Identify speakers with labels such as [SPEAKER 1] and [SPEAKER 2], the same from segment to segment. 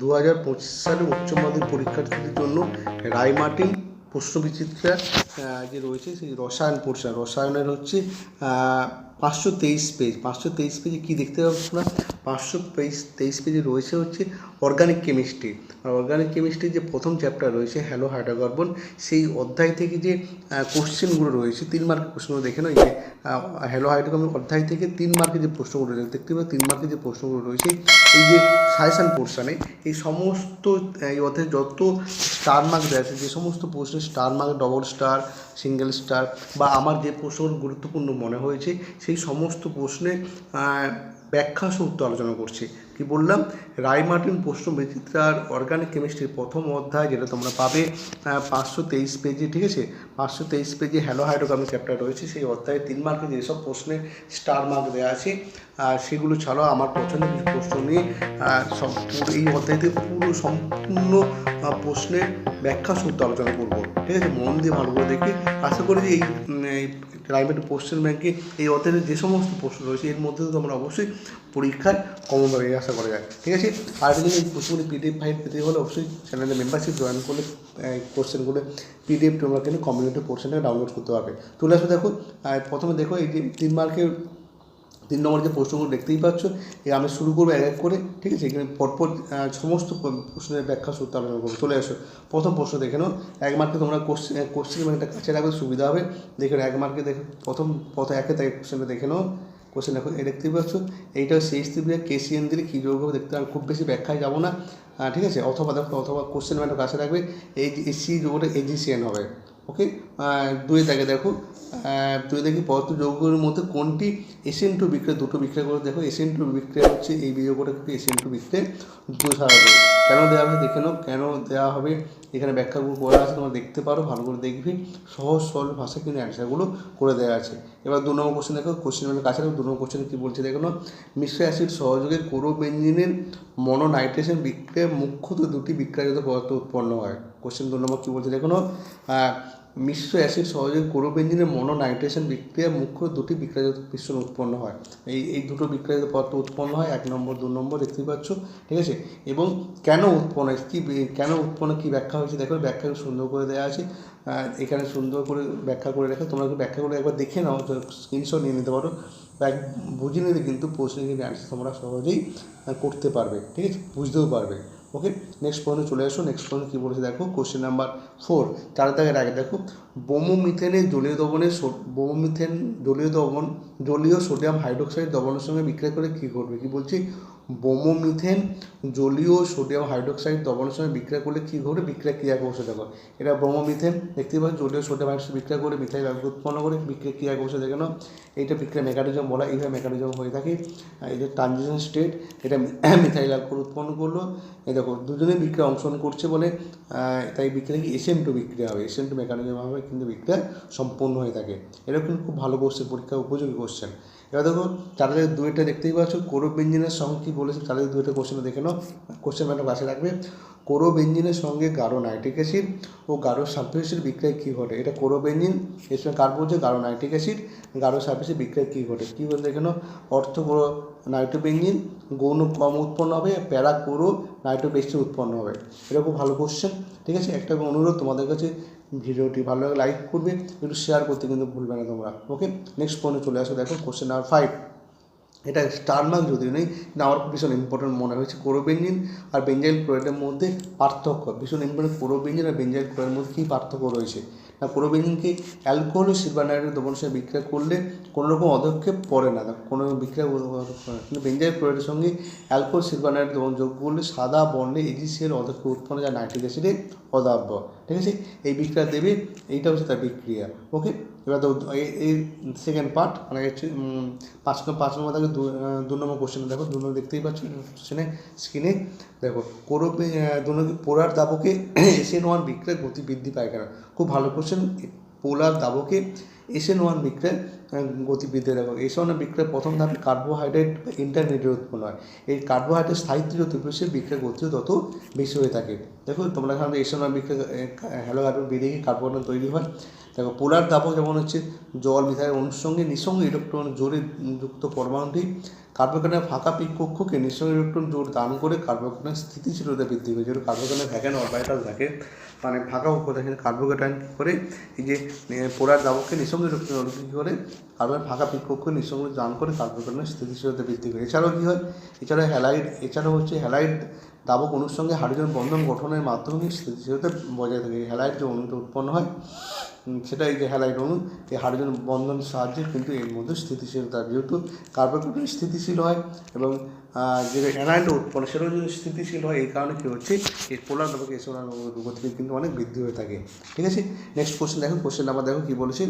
[SPEAKER 1] দু হাজার পঁচিশ সালে উচ্চ মাধ্যমিক পরীক্ষার্থীদের জন্য রায়মাটি প্রশ্নবিচিত্রা যে রয়েছে সেই রসায়ন পোর্শন রসায়নের হচ্ছে পাঁচশো তেইশ পেজ। পাঁচশো তেইশ পেজে কী দেখতে পাবো না পাঁচশো পেজ তেইশ পেজে রয়েছে হচ্ছে অর্গানিক কেমিস্ট্রি আর অর্গানিক কেমিস্ট্রির যে প্রথম চ্যাপ্টার রয়েছে হ্যালো হাইড্রোকার্বন সেই অধ্যায় থেকে যে কোশ্চেনগুলো রয়েছে, তিন মার্কের প্রশ্নগুলো দেখে এই যে হ্যালো হাইড্রোকার্বন অধ্যায় থেকে তিন মার্কের যে প্রশ্নগুলো রয়েছে, দেখতে পাবে তিন মার্কের যে প্রশ্নগুলো রয়েছে, এই যে সাজেশন পোর্শনে এই সমস্ত এই অধ্যায়ে যত স্টার মার্ক দেওয়া যে সমস্ত প্রশ্নে star mark double star single star বা আমার যে প্রশ্ন গুরুত্বপূর্ণ মনে হয়েছে, সেই সমস্ত প্রশ্নে ব্যাখ্যা সহ উত্তর আলোচনা করছি। কি বললাম? রায়মার্টিন প্রশ্ন বিচিত্রার অর্গানিক কেমিস্ট্রির প্রথম অধ্যায়, যেটা তোমরা পাবে পাঁচশো তেইশ পেজে ঠিক আছে? পাঁচশো তেইশ পেজে হ্যালো হাইড্রোগ্রামিক চ্যাপ্টার রয়েছে। সেই অধ্যায়ে তিন মার্কে যেসব প্রশ্নে স্টার মার্ক দেওয়া আছে আর সেগুলো ছাড়াও আমার পছন্দের কিছু প্রশ্ন নিয়ে সব এই অধ্যায়তে পুরো সম্পূর্ণ প্রশ্নের ব্যাখ্যা সূত্র আলোচনা করব। ঠিক আছে? মন দিয়ে ভালো করে দেখে আশা করি যে এই প্রাইভেট কোশ্চেন ব্যাংকে এই অধ্যায়ের যে সমস্ত প্রশ্ন রয়েছে, এর মধ্যে তো তোমরা অবশ্যই পরীক্ষায় কমন পাবে, আশা করা যায়। ঠিক আছে? আর যদি এই প্রশ্নগুলি পিডিএফ ফাইল পেতে হলে অবশ্যই চ্যানেলে মেম্বারশিপ জয়েন করলে কোশ্চেনগুলো পিডিএফ তোমরা কিন্তু কমিউনিটি পোর্শনে ডাউনলোড করতে পারবে। চলে আসো দেখো প্রথমে দেখো এই যে তিন মার্কের তিন নম্বর যে প্রশ্নগুলো দেখতেই পাচ্ছ এই আমি শুরু করব এক এক করে, ঠিক আছে? এখানে পরপর সমস্ত প্রশ্নের ব্যাখ্যা সূত্র আলোচনা করব। চলে আসো। প্রথম প্রশ্ন দেখে নাও। এক মার্কে তোমরা কোশ্চেন কোশ্চেন ব্যাংকটা কাছে রাখবে, সুবিধা হবে। দেখে এক মার্কে দেখে, প্রথম প্রথম একে থেকে কোশ্চেনটা দেখে নাও। কোশ্চেন দেখো এই দেখতেই পাচ্ছ। এইটা সিএস ত্রিপুরা কেসিএন দিলে কী যোগ হবে দেখতে খুব বেশি ব্যাখ্যায় যাব না। ঠিক আছে? অথবা দেখো, অথবা কোশ্চেন ব্যাংকটা কাছে রাখবে। এই সি যোগটা এজিসিএন হবে। ওকে দাগে দেখো আহ, দুই দাগে পদার্থ যৌগের মধ্যে কোনটি এসএন টু বিক্রিয়া দুটো বিক্রিয়া করে দেখো। এসএন টু বিক্রিয়া হচ্ছে এই বিয়োগটা কিন্তু এসএন টু বিক্রিয়া ছাড়া হবে কেন দেওয়া হবে? দেখে নাও। কেন দেওয়া হবে? এখানে ব্যাখ্যাগুলো করা আছে তোমরা দেখতে পারো ভালো করে দেখবে। সহজ সরল ভাষায় কিন্তু অ্যান্সারগুলো করে দেওয়া আছে। এবার দু নম্বর কোশ্চেন দেখো। কোশ্চেন মানে কাছে দু নম্বর কোশ্চেন কী বলছে দেখো মিশ্র অ্যাসিড সহযোগে কোরোবেঞ্জিনের মনোনাইট্রেশন বিক্রিয়া মুখ্যত দুটি বিক্রিয়াজাত পদার্থ উৎপন্ন হয়। কোশ্চেন দু নম্বর কী বলছে দেখো মিশ্র অ্যাসিড সহযোগে কোরোবেঞ্জিনের মনোনাইট্রেশন বিক্রিয়া মুখ্য দুটি বিক্রিয়াজাত মিশ্রণ উৎপন্ন হয়। এই এই দুটো বিক্রিয়াজাত পদার্থ উৎপন্ন হয়, এক নম্বর, দু নম্বর, দেখতেই পাচ্ছ, ঠিক আছে? এবং কেন উৎপন্ন হয়, কী, কেন উৎপন্ন, কী ব্যাখ্যা হয়েছে? দেখো ব্যাখ্যা সুন্দর করে দেওয়া আছে। এখানে সুন্দর করে ব্যাখ্যা করে রেখে, তোমরা ব্যাখ্যা করে একবার দেখে নাও স্ক্রিনশট নিয়ে নিতে পারো। ব্যাক বুঝে নিলে কিন্তু প্রশ্নের কিন্তু অ্যান্সার তোমরা সহজেই করতে পারবে, ঠিক আছে? বুঝতেও পারবে। ওকে নেক্সট পয়েন্টে চলে আসো নেক্সট পয়েন্ট কী বলেছে দেখো? কোশ্চেন নাম্বার ফোর চার দাগের আগে দেখো, বোমোমিথেনের জলীয় দবনের বোমোমিথেন জলীয় দবন জলীয় সোডিয়াম হাইড্রোক্সাইড দবনের সঙ্গে বিক্রিয়া করে কী ঘটবে? কী বলছি? বোমোমিথেন, জলীয় সোডিয়াম হাইড্রোক্সাইড দ্রবণের সঙ্গে বিক্রিয়া করলে কী ঘটবে বিক্রিয়া ক্রিয়া কৌশল দেখো এটা ব্রোমোমিথেন দেখতে পাচ্ছ? জলীয় সোডিয়াম হাইড্রোক্সাইড বিক্রিয়া করে মিথাইল উৎপন্ন করে, বিক্রিয়া ক্রিয়া কৌশল দেখে নাও এইটা বিক্রিয়া মেকানিজম বলা, এইভাবে মেকানিজম হয়ে থাকে। এই যে ট্রানজিশন স্টেট এটা মিথাইল অ্যালকোহল উৎপন্ন করল। এই দেখো দুজনে বিক্রিয়া অংশগ্রহণ করছে বলে তাই বিক্রিয়া কি এসএম টু বিক্রিয়া হবে। এসএম টু মেকানিজম হবে, কিন্তু বিক্রিয়া সম্পন্ন হয়ে থাকে। এটা কিন্তু খুব ভালো কোশ্চেন পরীক্ষা উপযোগী কোশ্চেন এবার দেখো চারের দুইটা দেখতেই পাচ্ছ কোরো বেঞ্জিনের সঙ্গে কী বলেছে চারের দুইটা কোশ্চেন দেখে নাও। কোশ্চেন ম্যাডাম কাছে রাখবে কোরো বেঞ্জিনের সঙ্গে গাঢ় নাইট্রিক অ্যাসিড ও গাঢ় সালফিউরিক বিক্রিয়া কী ঘটে? এটা কোরো বেঞ্জিন এর সঙ্গে কার বলছে? গাঢ় নাইট্রিক অ্যাসিড গাঢ় সালফিউরিক বিক্রিয়া কী ঘটে? কী বলছে দেখে নাও, অর্থ নাইট্রোবেঞ্জিন গৌণ কম উৎপন্ন হবে প্যারা কোরো নাইট্রো বেশি উৎপন্ন হবে। খুব ভালো কোশ্চেন ঠিক আছে? একটা অনুরোধ তোমাদের কাছে ভিডিওটি ভালো লাগে লাইক করবে, একটু শেয়ার করতে কিন্তু ভুলবে না তোমরা। ওকে নেক্সট পয়েন্টে চলে আসো, দেখো কোশ্চেন নাম্বার ফাইভ এটা স্টার মার্ক যদিও নেই আমার ভীষণ ইম্পর্টেন্ট মনে হয়েছে কোরোবেঞ্জিন আর বেঞ্জাইল ক্লোরাইডের মধ্যে পার্থক্য। ভীষণ ইম্পর্টেন্ট কোরোবেঞ্জিন আর বেঞ্জাইল ক্লোরাইডের মধ্যে কী পার্থক্য রয়েছে? না প্রোবেনিনকে অ্যালকোহল ও নাইট্রেট দ্রবণের সঙ্গে বিক্রিয়া করলে কোনো রকম অদক্ষেপ পড়ে না, কোনো বিক্রিয়া কিন্তু বেঞ্জাইল ক্লোরাইডের সঙ্গে অ্যালকোহল সিলভার নাইট্রেট দ্রবণ যোগ করলে সাদা বর্ণে এজিসিএল অদক্ষেপ উৎপন্ন যা নাইট্রিক অ্যাসিডের অদাব্য। ঠিক আছে? এই বিক্রিয়া দেবে, এইটা হচ্ছে তার বিক্রিয়া। ওকে? এবার তো এই- সেকেন্ড পার্ট মানে হচ্ছে পাঁচ নম্বর পাঁচ নম্বর দেখো দু- নম্বর কোশ্চেন দেখো দু নম্বর দেখতেই পাচ্ছ কোশ্চেনে স্ক্রিনে দেখো কোরোপে দু নম্বর পোলার দাবকে এসএন ওয়ান বিক্রয় গতি বৃদ্ধি পায় কেন? খুব ভালো কোশ্চেন পোলার দাবকে এসএন ওয়ান বিক্রয় আহ, গতি বৃদ্ধি দেখো এসএন ওয়ান বিক্রিয়ার প্রথম ধাপে কার্বোহাইড্রেট ইন্টারমিডিয়েট উৎপন্ন হয়। এই কার্বোহাইড্রেট স্থায়িত্ব যত বেশি বিক্রিয়ার গতিও তত বেশি হয়ে থাকে। দেখো তোমরা এখানে এসএন ওয়ান বিক্রিয়া হ্যালো কার্বন বেরিয়ে কার্বন তৈরি হয়। দেখো, পোলার দাবক যেমন হচ্ছে জল, মিথাইল, অনুর সঙ্গে নিঃসঙ্গ ইলেকট্রন জোরে যুক্ত পরমাণুটি কার্বোকেনের ফাঁকা পিক কক্ষকে নিঃসঙ্গ ইলেকট্রন জোর দান করে কার্বোকেনের স্থিতিশীলতা বৃদ্ধি করে। যেহেতু কার্বোকেনের ভ্যাকেন অরবাইটাল থাকে মানে ফাঁকা কক্ষ থাকে কার্বোকেটাইন করে? এই যে পোলার দাবককে নিঃসঙ্গ ইলেকট্রন কী করে কার্বন ফাঁকা পিক কক্ষ নিঃসঙ্গ দান করে কার্বোকেনের স্থিতিশীলতা বৃদ্ধি করে। এছাড়াও কী হয়? এছাড়াও হ্যালাইড এছাড়াও হচ্ছে হ্যালাইড দাবক অণুর সঙ্গে হাইড্রোজেন বন্ধন গঠনের মাধ্যমে স্থিতিশীলতা বজায় থাকে। হ্যালাইড যে অণুটা উৎপন্ন হয় সেটাই যে হ্যালাইড অণু এই হাইড্রোজেন বন্ধন সাহায্যে কিন্তু এর মধ্যে স্থিতিশীলতা, যেহেতু কার্বোকেটন স্থিতিশীল হয় এবং যে অ্যানাইড উৎপন্ন, সেটাও যদি স্থিতিশীল হয়, এই কারণে কী হচ্ছে, এই পোলার দাবক এই সোলার গতি কিন্তু অনেক বৃদ্ধি হয়ে থাকে। ঠিক আছে? নেক্সট কোশ্চেন দেখো কোশ্চেন নাম্বার দেখো, কী বলেছে?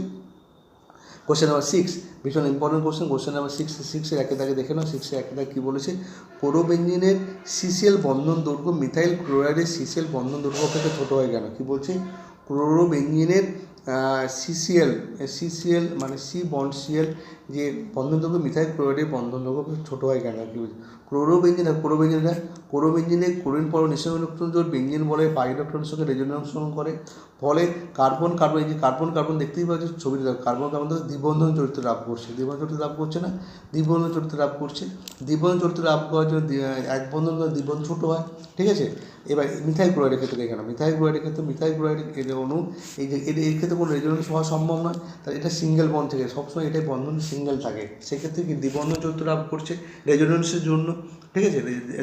[SPEAKER 1] কোশ্চেন নাম্বার সিক্স ভীষণ important question question number six সিক্সের একে তাকে দেখে নাও সিক্সের একে তাকে কী বলেছে? কোরোবেঞ্জিনের সিসিএল বন্ধন দৈর্ঘ্য মিথাইল ক্লোরাইডের সিসিএল বন্ধন দৈর্ঘ্য অপেক্ষা ছোটো হয়ে গেল। কী বলছে? ক্লোরোবেঞ্জিনের সিসিএল সিসিএল মানে সি বন্ড সিএল যে বন্ধন দৈর্ঘ্য মিথাইল ক্লোরাইডের বন্ধন দৈর্ঘ্য ছোট ছোটো হয় কেন কী বলছে? ক্লোরোবেঞ্জিন আর ক্লোরোবেঞ্জিনটা ক্লোরোবেঞ্জিনে ক্লোরিন পর নিঃসঙ্গ ইলেকট্রন জোর বেঞ্জিন বলে পাই ইলেকট্রনের সঙ্গে রেজোনেন্স করে। ফলে কার্বন কার্বন, এই যে কার্বন কার্বন দেখতেই পাচ্ছি ছবিটা, দেখো, কার্বন কার্বন তো দ্বিবন্ধন চরিত্র লাভ করছে। দ্বিবন্ধন চরিত্র লাভ করছে না, দ্বিবন্ধন চরিত্র লাভ করছে। দ্বিবন্ধন চরিত্র লাভ করার জন্য এক বন্ধন দ্বিবন্ধন ছোটো হয়, ঠিক আছে? এবার মিথাইল ক্লোরাইডের ক্ষেত্রে এখানে মিথাইল ক্লোরাইডের ক্ষেত্রে মিথাইল ক্লোরাইড এর এই যে এর ক্ষেত্রে কোনো রেজোনেন্স হওয়া সম্ভব নয়, তাহলে এটা সিঙ্গেল বন্ড থেকে, সবসময় এটাই বন্ধন সিঙ্গেল থাকে। সেক্ষেত্রে কি দ্বিবন্ধন চরিত্র লাভ করছে? রেজোনেন্সের জন্য ঠিক আছে?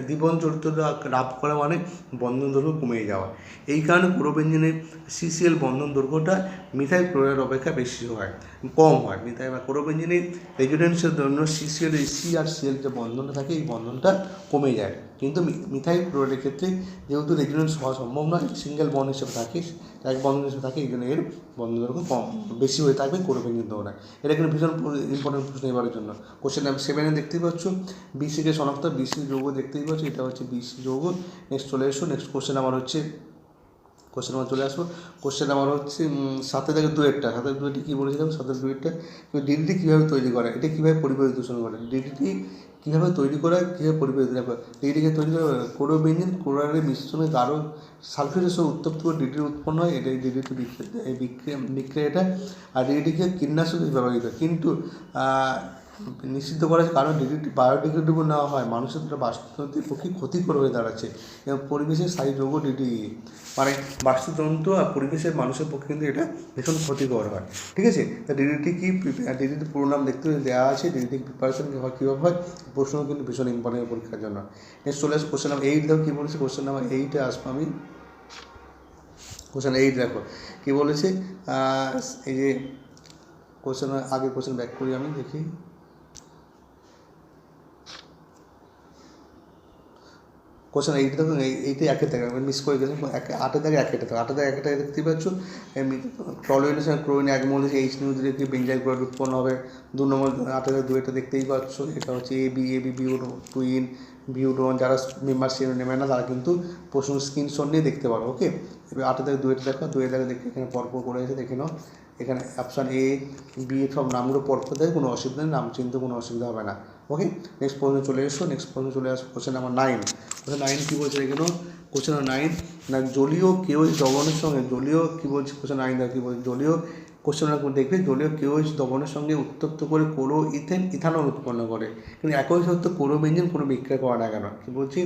[SPEAKER 1] দীপন চরিত্রটা রাপ করা মানে বন্ধন দৈর্ঘ্য কমে যাওয়া। এই কারণে ক্লোরোবেঞ্জিনের সিসিএল বন্ধন দৈর্ঘ্যটা মিথাইল ক্লোরাইড অপেক্ষা বেশি হয়, কম হয়। মিথাইল বা ক্রোবেঞ্জিনের রেজিডেন্সের জন্য সিসিএল সি আর সিএল যে বন্ধনটা থাকে, এই বন্ধনটা কমে যায়। কিন্তু মি- মিথাইল ক্লোরাইডের ক্ষেত্রে যেহেতু রেজোনেন্স হওয়া সম্ভব নয় সিঙ্গেল বন্ড হিসেবে থাকে, এক বন্ধন হিসেবে থাকে, এই জন্য এর দৈর্ঘ্য কম। বেশি হয়ে থাকবে ক্লোরোবেঞ্জিন তুলনায় এটা কিন্তু ভীষণ ইম্পর্টেন্ট প্রশ্ন এবারের জন্য। কোশ্চেন নাম্বার সেভেনে দেখতেই পাচ্ছ বিসিকে শনাক্ত বিসি যৌগ দেখতেই পাচ্ছ, এটা হচ্ছে বিসি যৌগ। নেক্সট চলে এসো নেক্সট কোশ্চেন আমার হচ্ছে কোশ্চেন আমার চলে আসব। কোশ্চেন আমার হচ্ছে সাথে থেকে দুয়েরটা। সাথে দুয়েরটি কী বলেছিলাম? সাথে দুয়েরটা। ডিডিটি কীভাবে তৈরি করে? এটা কীভাবে পরিবেশ দূষণ করে? ডিডিটি কীভাবে তৈরি করে কীভাবে পরিবেশ, দেখো এইটিকে তৈরি করে ক্লোরোবেনিন ক্লোরাইডের মিশ্রণে গাঢ় সালফেটের সব উত্তপ্ত করে ডিডি উৎপন্ন হয় এটা ডিডিটি বিক্রিয়া বিক্রে বিক্রিয়া এটা আর এটিকে কীটনাশক ব্যবহৃত হয়। কিন্তু আহ, নিষিদ্ধ করা হয়েছে কারণ ডিডিটি বায়োডিগ্রেডেবল নেওয়া হয় মানুষের দ্বারা বাস্তুতন্ত্রের পক্ষে ক্ষতিকর হয়ে দাঁড়াচ্ছে। এবং পরিবেশের স্থায়ী যৌগ ডিডি মানে বাস্তুতন্ত্র আর পরিবেশের মানুষের পক্ষে কিন্তু এটা ভীষণ ক্ষতিকর হয়। ঠিক আছে? তা ডিডিটি কি ডিডিটি পুরো নাম দেখতে দেওয়া আছে। ডিডিটি প্রিপারেশন কীভাবে হয় প্রশ্ন কিন্তু ভীষণ ইম্পর্টেন্ট পরীক্ষার জন্য। নেক্সট চলে আসে কোশ্চেন নাম্বার এইট দেখো কী বলেছে কোশ্চেন নাম্বার এইটে আসব আমি। কোশ্চেন এইট দেখো কী বলেছে? এই যে কোশ্চেন আগে কোশ্চেন ব্যাক করি আমি দেখি। কোশ্চেন এইট দেখুন এই এইটি একে থেকে মিস করে গেছি এক আটে থেকে এক এটা আটে থেকে একটা দেখতে পাচ্ছ টলোইনের সঙ্গে ক্লোরিন এক মৌলিক এইচ নিউ দিলে কি বেঞ্জাইল ক্লোরাইড উৎপন্ন হবে? দু নম্বর আটে থেকে দু এটা দেখতেই পাচ্ছ, এটা হচ্ছে এ বি এ বি বিউটো টুইন বিউটোন যারা মেম্বারশিপ নেবে না, তারা কিন্তু প্রশ্ন স্ক্রিনশট নিয়ে দেখতে পারো ওকে এবার আটের থেকে দুয়েটা দেখো দুয়ে থেকে দেখে এখানে পরপর করে আছে দেখে নাও। এখানে অপশান এ বি এ সব নামগুলো পরপর দেয়, কোনো অসুবিধা নেই, নাম চিনতে কোনো অসুবিধা হবে না ওকে নেক্সট প্রশ্ন চলে এসো নেক্সট প্রশ্ন চলে আসো কোশ্চেন নাম্বার নাইন নাইন কী বলছে এখানেও কোশ্চেন নাইন না, জলীয় কেউই দ্রবণের সঙ্গে, জলীয় কী বলছে? কোশ্চেন নাইন কী বলছে। জলীয় কোশ্চেন দেখবে, জলীয় কেউই দ্রবণের সঙ্গে উত্তপ্ত করে কোরো ইথেন ইথানল উৎপন্ন করে। কিন্তু একই সত্য কোরো বেঞ্জিন কোনো বিক্রিয়া করে না। কেন কী বলছি?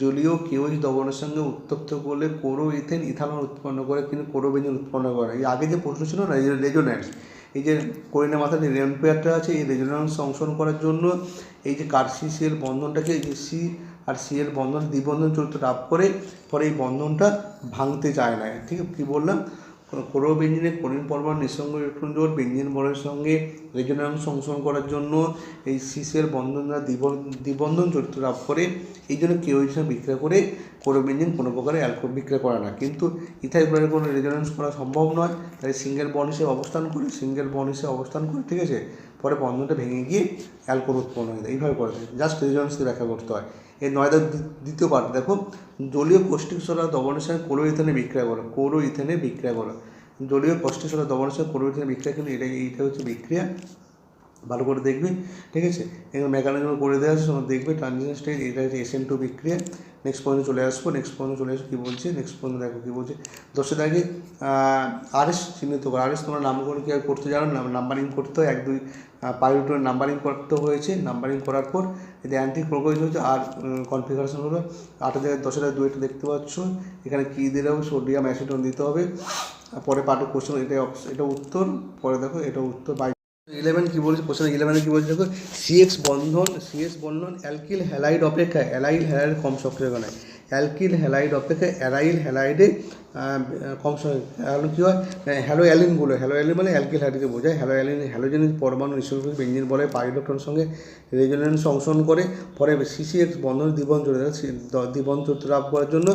[SPEAKER 1] জলীয় কেউই দ্রবণের সঙ্গে উত্তপ্ত করলে কোরো ইথেন ইথানল উৎপন্ন করে, কিন্তু কোরো বেঞ্জিন উৎপন্ন করে এই আগে যে প্রশ্ন ছিল না রেজোনেন্স এই যে করিনা মাথায় যে রেমপেয়ারটা আছে, এই রেজোনেন্স অংশন করার জন্য এই যে কার্সিসিএল বন্ধনটাকে, এই যে সি আর সি এর বন্ধন, দ্বিবন্ধন চরিত্র লাভ করে পরে এই বন্ধনটা ভাঙতে চায় না। ঠিক কী বললাম? কোরো বেঞ্জিনের কোরিন পরমাণু নিঃসঙ্গ ইলেকট্রন জোর বেঞ্জিন বলের সঙ্গে রেজোনেন্স অংশন করার জন্য এই সিসের বন্ধন দ্বিবন্ধন চরিত্র লাভ করে, এই জন্য কেউ হিসেবে বিক্রিয়া করে কোরো বেঞ্জিন কোনো প্রকারে অ্যালকোহল বিক্রিয়া করে না। কিন্তু ইথাইল ক্লোরাইড কোনো রেজোনেন্স করা সম্ভব নয়, তাই সিঙ্গেল বন্ড হিসেবে অবস্থান করে সিঙ্গেল বন্ড হিসেবে অবস্থান করে, ঠিক আছে? পরে বন্ধনটা ভেঙে গিয়ে অ্যালকোহল উৎপন্ন হয়ে যায়। এইভাবে করে জাস্ট রেজোনেন্সকে ব্যাখ্যা করতে হয়। এই নয়দার দ্বিতীয় পার্ট দেখো, জলীয় পৌষ্টিক সোডা দবনের সঙ্গে কোনো ইথেনে বিক্রিয়া করো। কোরো ইথানে বিক্রয় করো। জলীয় পৌষ্টিক সোডা দবনের সঙ্গে কোরো ইথানে বিক্রয় কিন্তু এটা এইটা হচ্ছে বিক্রিয়া। ভালো করে দেখবে, ঠিক আছে? এখানে মেকানিজম করে দেওয়া আছে তোমরা দেখবে ট্রানজিশন স্টেজ এটা হচ্ছে এসএন টু বিক্রিয়া। নেক্সট পয়েন্টে চলে আসব নেক্সট পয়েন্টে চলে আসব কী বলছে? নেক্সট পয়েন্টে দেখো কী বলছে। দশের আগে আরএস চিহ্নিত করো। আরএস তোমরা নামকরণ কী করতে জানো? না নাম্বারিং করতে হয়, এক, দুই পাইলটের নাম্বারিং করতে হয়েছে। নাম্বারিং করার পর এতে অ্যান্টি প্রোগ্রেস হচ্ছে, আর কনফিগারেশন হলো আটের জায়গায় দশের আগে দুইটা দেখতে পাচ্ছ। এখানে কী দিতে হবে? সোডিয়াম অ্যাসিডন দিতে হবে। পরে পার্ট কোশ্চেন এটা এটা উত্তর। পরে দেখো, এটা উত্তর বাই ইলেভেন কী বলছে? কোশ্চেন ইলেভেনে কী বলছে? দেখো সিএক্স বন্ধন সিএক্স বন্ধন অ্যালকিল হ্যালাইড অপেক্ষা অ্যালাইল হ্যালাইড কম সক্রিয় নয় অ্যালকিল হ্যালাইড অপেক্ষা অ্যালাইল হ্যালাইডে কম সক্রিয় কারণ কী হয় হ্যালো অ্যালিনগুলো হ্যালো অ্যালিন মানে অ্যালকিল হ্যালাইডকে বোঝায় হ্যালো অ্যালিন হ্যালোজেনিক পরমাণু নিঃসরণ বেঞ্জিন বলে পাইলোটনের সঙ্গে রেজোনেন্স অংশগ্রহণ করে পরে সিসিএক্স বন্ধন দ্বিবন্ধ চতুর্থ লাভ করার জন্য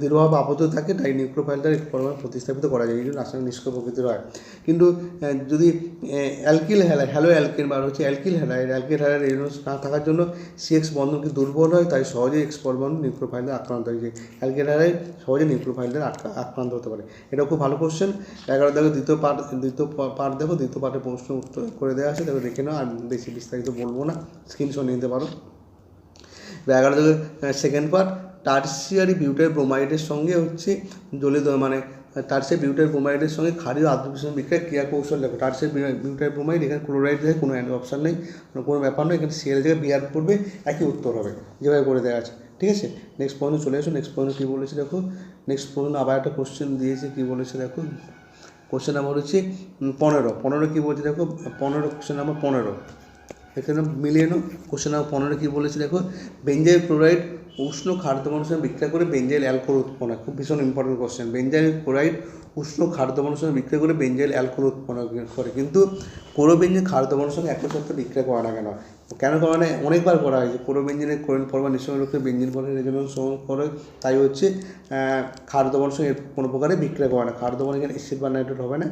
[SPEAKER 1] দৃঢ়ভাবে আবদ্ধ থাকে তাই নিউক্লোফাইলটার একটি পরমাণু প্রতিস্থাপিত করা যায় এই জন্য রাসায়নিক নিষ্ক্রিয় প্রকৃতির হয় কিন্তু যদি অ্যালকিল হ্যালাই হ্যালো অ্যালকিন বা হচ্ছে alkyl halide alkyl halide resonance না থাকার জন্য সিএক্স বন্ধনকে দুর্বল হয় তাই সহজেই এক্স পরমাণু নিউক্লোফাইলে আক্রান্ত হয় যে অ্যালকিল হ্যালাইড সহজে আটকা আক্রান্ত হতে পারে। এটা খুব ভালো কোশ্চেন এগারো দেখো দ্বিতীয় পার্ট দ্বিতীয় পার্ট দেখো, দ্বিতীয় পার্টের প্রশ্ন উত্তর করে দেওয়া আছে দেখো দেখে নাও, আর বেশি বিস্তারিত বলব না। স্ক্রিনশট নিতে পারো। এগারো থেকে সেকেন্ড পার্ট টার্সিয়ারি বিউটাইল ব্রোমাইডের সঙ্গে হচ্ছে জলিত মানে টার্সিয়ারি বিউটাইল ব্রোমাইডের সঙ্গে ক্ষারীয় আদ্রবিষণ বিক্রিয়া ক্রিয়া কৌশল দেখো। টার্সিয়ারি বিউটাইল ব্রোমাইড এখানে ক্লোরাইড দেখে কোনো অপশান নেই, কোনো- ব্যাপার নয়, এখানে সিএল জায়গায় বিয়ার করবে একই উত্তর হবে। যেভাবে করে দেওয়া আছে। ঠিক আছে? নেক্সট পয়েন্টে চলে আসো নেক্সট পয়েন্টে কী বলেছে দেখো? নেক্সট পয়েন্ট আবার একটা কোশ্চেন দিয়েছে, কী বলেছে দেখো? কোশ্চেন নাম্বার হচ্ছে পনেরো। পনেরো কী বলছে দেখো? পনেরো কোশ্চেন নাম্বার পনেরো। এখানে মিলিয়ে নাও কোশ্চেন নাম্বার পনেরো কী বলেছে দেখো? বেঞ্জাইল ক্লোরাইড উষ্ণ খাদ্য মানুষের বিক্রিয়া করে বেঞ্জাইল অ্যালকোহল উৎপন্ন হয়। খুব ভীষণ ইম্পর্টেন্ট কোশ্চেন বেঞ্জাইল ক্লোরাইড উষ্ণ খাদ্য মানুষের বিক্রিয়া করে বেঞ্জাইল অ্যালকোহল উৎপন্ন করে। কিন্তু কোনো বেঞ্জিন খাদ্য মানুষের সঙ্গে একই সাথে বিক্রিয়া করে না। কেন কেন করা না অনেকবার করা হয়েছে পুরো বেঞ্জিনের কোরেন পরমা নিঃসঙ্গে রক্ষে বেঞ্জিন করে রেজনের সঙ্গে করে, তাই হচ্ছে খাদ্য মানুষের সঙ্গে কোনো প্রকারে বিক্রয় করে না। খাদ্য মানে এখানে অ্যাসিড বা নাইট্রেট হবে না।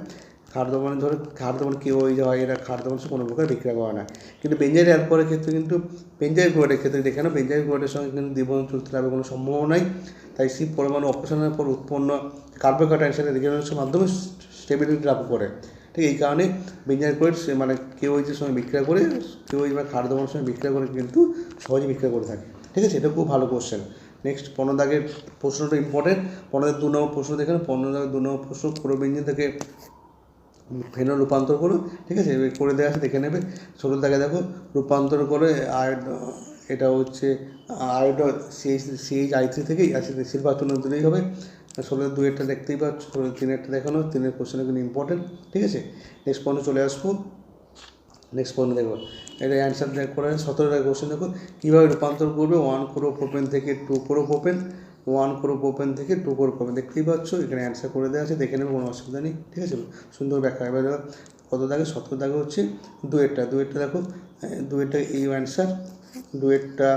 [SPEAKER 1] খাদ্য মানে ধরো খাদ্য মানে কেউ ওই হয়, এরা মানুষের কোনো প্রকার বিক্রয় করে না। কিন্তু বেঞ্জাইল অ্যালকোহলের ক্ষেত্রে কিন্তু বেঞ্জাইল ক্লোরাইডের ক্ষেত্রে দেখে না বেঞ্জাইল ক্লোরাইডের সঙ্গে কিন্তু দ্বিবন্ধন চুক্তি লাভের কোনো সম্ভাবনা নাই। তাই সি পরমাণু অপসারণের পর উৎপন্ন কার্বোকাটাইনের রেজনেন্সের মাধ্যমে স্টেবিলিটি লাভ করে। ঠিক এই কারণে বেঞ্জাইল ক্লোরাইড মানে কেউ ওই যে সঙ্গে বিক্রিয়া করে, কেউ ওই খাদ্য মানুষের সঙ্গে বিক্রিয়া করে কিন্তু সহজে বিক্রয় করে থাকে। ঠিক আছে? এটা খুব ভালো কোশ্চেন নেক্সট পনেরো দাগের প্রশ্নটা ইম্পর্টেন্ট পনেরো দু নম্বর প্রশ্ন দেখেন। পনেরো দাগের দু নম্বর প্রশ্ন পুরো বেঞ্জিন থেকে ফেনো রূপান্তর করো ঠিক আছে? করে দেওয়া আছে, দেখে নেবে। ষোলো দাগে দেখো। রূপান্তর করে আর এটা হচ্ছে আয়োড সিএইচ সিএইচ আই থ্রি থেকেই আছে চূর্ণ দিলেই হবে। ষোলোর দুইয়েরটা দেখতেই পাচ্ছ তিনেরটা দেখানো। তিনের কোশ্চেন কিন্তু ইম্পর্টেন্ট ঠিক আছে? নেক্সট পয়েন্টে চলে আসব। নেক্সট পয়েন্ট দেখো। এটা অ্যান্সার দেখ করে সতেরো টাকা কোশ্চেন দেখো কীভাবে রূপান্তর করবে? ওয়ান করো ওপেন থেকে টু করো ওপেন ওয়ান করো ওপেন থেকে টু করো প্রোপেন দেখতেই পাচ্ছ এখানে অ্যান্সার করে দেওয়া আছে দেখে নেবে কোনো অসুবিধা নেই ঠিক আছে? সুন্দর ব্যাখ্যা। এবার কত দাগে? সতেরো দাগে হচ্ছে দুয়েরটা। দুয়েরটা দেখো আহ, দুয়েরটা এই অ্যান্সার দুয়েরটা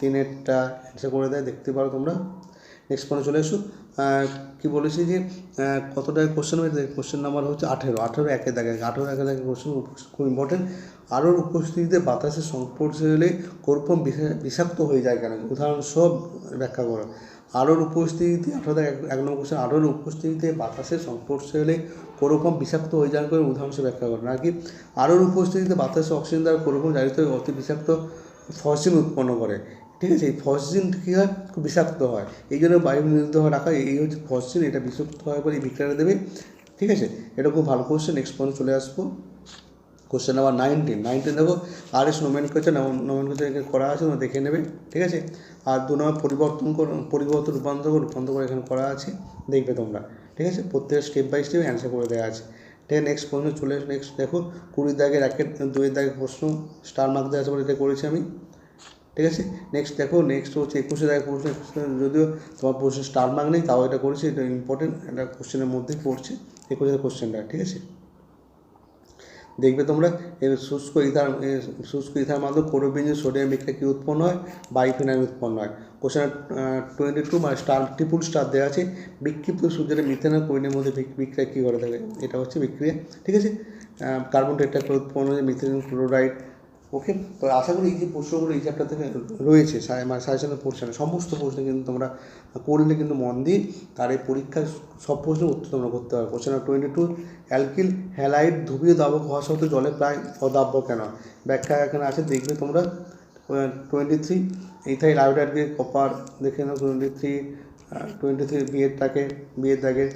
[SPEAKER 1] তিনেরটা অ্যান্সার করে দেয় দেখতে পারো তোমরা। নেক্সট পয়েন্টে চলে এসো। কি বলেছি যে কতটা কোশ্চেন হয়েছে? কোশ্চেন নাম্বার হচ্ছে আঠেরো। আঠেরো একে দাগে আঠেরো একে দাগে কোশ্চেন খুব ইম্পর্টেন্ট আলোর উপস্থিতিতে বাতাসের সংস্পর্শে এলে কোরপম বিষাক্ত হয়ে যায় কেন? উদাহরণ সব ব্যাখ্যা করো। আলোর উপস্থিতিতে, আঠেরো দাগে এক- নম্বর কোশ্চেন আলোর উপস্থিতিতে বাতাসের সংস্পর্শে এলে কোরপম বিষাক্ত হয়ে যায় করে উদাহরণ সে ব্যাখ্যা করো। নাকি? আলোর উপস্থিতিতে বাতাসে অক্সিজেন দ্বারা কোরপম জারিত অতি বিষাক্ত ফসিন উৎপন্ন করে। ঠিক আছে, এই ফসিন কী হয়? খুব বিষাক্ত হয়। এই জন্য বায়ু নির্দিত রাখা এই হচ্ছে ফসিন এটা বিষাক্ত হয় বলে এই দেবে। ঠিক আছে? এটা খুব ভালো কোশ্চেন নেক্সট পয়েন্ট চলে আসব। কোশ্চেন নাম্বার নাইনটিন নাইনটিন দেখো আর এস নোমেন করছে নোমেন করছে করা আছে, তোমরা দেখে নেবে। ঠিক আছে? আর দু নম্বর পরিবর্তন পরিবর্তন রূপান্তর রূপান্তর করে এখানে করা আছে। দেখবে তোমরা। ঠিক আছে? প্রত্যেক স্টেপ বাই স্টেপ অ্যান্সার করে দেওয়া আছে। ঠিক আছে? নেক্সট প্রশ্ন চলে নেক্সট দেখো, কুড়ি দাগের একের দুয়ের দাগের প্রশ্ন স্টার মার্ক দেওয়া আছে বলে এটা করেছি আমি। ঠিক আছে? নেক্সট দেখো নেক্সট হচ্ছে একুশে প্রশ্ন একুশে যদিও তোমার প্রশ্ন স্টার মার্ক নেই, তাও এটা করেছি, এটা ইম্পর্টেন্ট এটা কোশ্চেনের মধ্যেই পড়ছে একুশের কোশ্চেনটা ঠিক আছে? দেখবে তোমরা শুষ্ক ইথার শুষ্ক ইথার মাধ্যমে কোরোবিঞ্জের সোডিয়াম বিক্রিয়া কী উৎপন্ন হয়? বাইফিনাইল উৎপন্ন হয়। কোশ্চেন টোয়েন্টি টু মানে স্টার ট্রিপুল স্টার দেওয়া আছে, বিক্ষিপ্ত সূর্যের মিথেন আর মধ্যে বিক- বিক্রিয়া কী করে থাকে এটা হচ্ছে বিক্রিয়া, ঠিক আছে? কার্বন টেট্রাক্লোরাইড উৎপন্ন হয় মিথেন ক্লোরাইড ওকে তো আশা করি এই যে প্রশ্নগুলো এই চ্যাপ্টার থেকে রয়েছে, সাড়ে মানে সাজেশনের পোর্শনে সমস্ত প্রশ্ন কিন্তু তোমরা করলে কিন্তু মন দিয়ে, তার এই পরীক্ষায় সব প্রশ্নের উত্তর তোমরা করতে পারবে question twenty two alkyl halide ধুবিয়ে দাবক হওয়া সত্ত্বেও জলে প্রায় অদাব্য কেন? ব্যাখ্যা এখানে আছে, দেখবে তোমরা টোয়েন্টি থ্রি ইথাইল আয়োডাইডকে কপার দেখে নাও টোয়েন্টি থ্রি টোয়েন্টি থ্রি বিয়েরটাকে বিয়ের দাগে,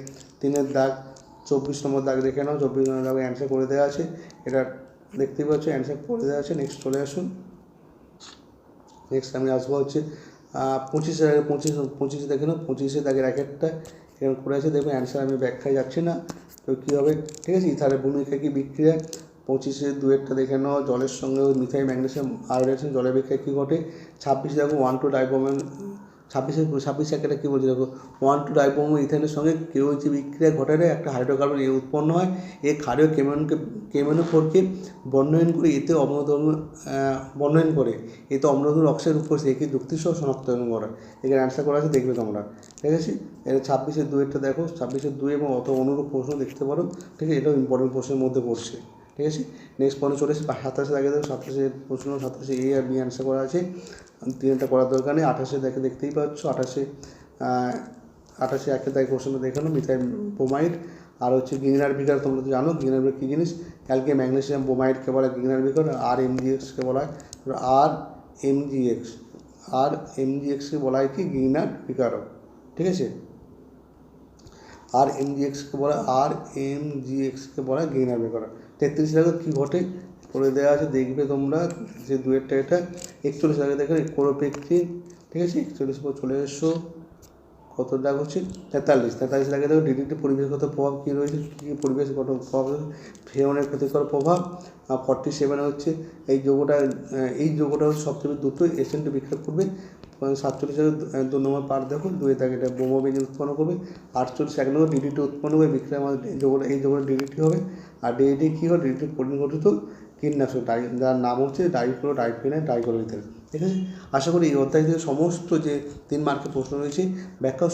[SPEAKER 1] তিনের দাগ, চব্বিশ নম্বর দাগ দেখে নাও, চব্বিশ নম্বর দাগে অ্যান্সার করে দেওয়া আছে। এটা দেখতেই পাচ্ছ অ্যান্সার করে দেওয়া আছে নেক্সট চলে আসুন। নেক্সট আমি আসব হচ্ছে পঁচিশে দাগে পঁচিশ, পঁচিশে দেখে নাও, পঁচিশে এক একটা এরকম করে আছে দেখবেন অ্যান্সার আমি ব্যাখ্যায় যাচ্ছি না, তো কী হবে? ঠিক আছে ইথারের ভূমিকা কি বিক্রিয়া? পঁচিশে দু একটা দেখে নাও, জলের সঙ্গে মিথাইল ম্যাগনেসিয়াম আয়োডাইড জলের বিক্রিয়া কী ঘটে? ছাব্বিশে দেখো ওয়ান টু ডাইবোমেন ছাব্বিশে ছাব্বিশে একটা কী বলছি দেখো? ওয়ান টু ডাইবোমো ইথেনের সঙ্গে কেউ যে বিক্রিয়া ঘটালে একটা হাইড্রোকার্বন এ উৎপন্ন হয়। এ ক্ষারীয় কেমনকে ফোরকে বর্ণয়ন করে, এতে অম্লধর্ম বর্ণয়ন করে। এতে অম্লধর্ম অক্সাইড উপর একে যুক্তিসহ শনাক্তকরণ করা। এখানে অ্যান্সার করা আছে, দেখবে তোমরা। ঠিক আছে? এটা ছাব্বিশের দুয়েরটা দেখো। ছাব্বিশের দুই এবং অত অনুরূপ প্রশ্ন দেখতে পারো। ঠিক আছে? এটাও ইম্পর্টেন্ট প্রশ্নের মধ্যে পড়ছে। ঠিক আছে? নেক্সট পয়েন্ট চলে এসে সাতাশে দেখে দেবো, সাতাশে প্রশ্ন, সাতাশে এ আর বি অ্যান্সার করা আছে। তিনটা করার দরকার নেই, আঠাশে দেখে দেখতেই পাচ্ছ, আঠাশে আঠাশে একে তাই কোশ্চেনটা দেখানো মিথাইল বোমাইড আর হচ্ছে গিগনার বিকার তোমরা তো জানো গিগনার বিকার কী জিনিস? ক্যালকে ম্যাগনেসিয়াম বোমাইডকে বলা হয় গিগনার বিকার আর এম জি এক্সকে বলা হয়। আর এম জি এক্স আর এম জি এক্সকে বলা হয় কি? গিগনার বিকারক ঠিক আছে? আর এম জি এক্সকে বলা, আর এম জি এক্সকে বলা হয় গেইনার বেকার তেত্রিশ লাখে কী ঘটে? করে দেওয়া আছে, দেখবে তোমরা যে দুয়েরটা এটা একচল্লিশ লাখে দেখো কোরোপেক্সি ঠিক আছে, একচল্লিশ পর চলে এসো, কত দাগ হচ্ছে? তেতাল্লিশ তেতাল্লিশ লাখে দেখো, ডিডিটি পরিবেশগত প্রভাব কী রয়েছে? কী কী পরিবেশগত প্রভাব রয়েছে? ফ্রেয়নের ক্ষতিকর প্রভাব, আর ফর্টি সেভেনে হচ্ছে, এই যোগটা এই যোগটা হচ্ছে সবচেয়ে দুটো এসেন্ট বিক্রয় করবে। সাতচল্লিশ দু নম্বর পার দেখো দুই থাকে এটা বোমোবেজ উৎপন্ন করবে। আটচল্লিশ এক নম্বর ডিডিটি উৎপন্ন হবে বিক্রি আমাদের যোগটা এই যোগটা ডিডিটি হবে। আর ডিডিটি কী হবে? ডিডিটি গঠিত কীটনাশক। ডাই যার নাম হচ্ছে ডাইক্লো ডাইফিনাইল ডাইক্লোমিথাইল ঠিক আছে? আশা করি এই অধ্যায় থেকে সমস্ত যে তিন মার্কের প্রশ্ন রয়েছে, ব্যাখ্যা